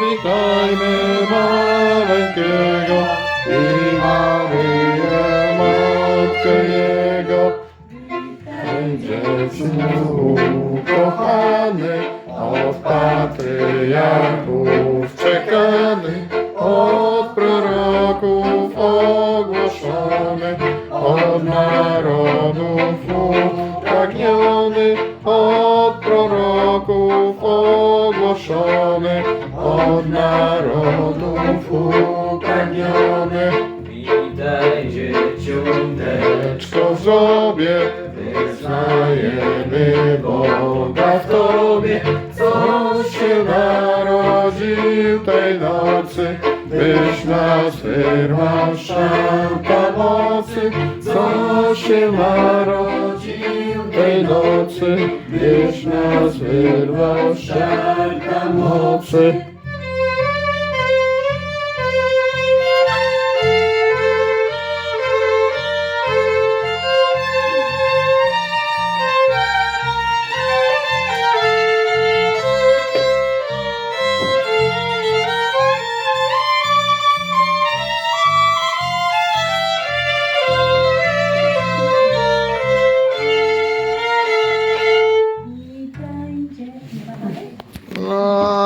Witajmy maleńkiego i Maryję, Matkę Jego. Dzieciu ukochany, od patriarchów czekany, od proroków ogłoszony, od narodów upragniony, od proroków ogłoszony, od narodów upragniony. Witaj dzieciątek, Dziecko w żłobie, wyznajemy Boga w Tobie, co się narodził tej nocy, byś nas wyrwał z mocy, co się narodził tej nocy, byś nas wyrwał z szarka mocy.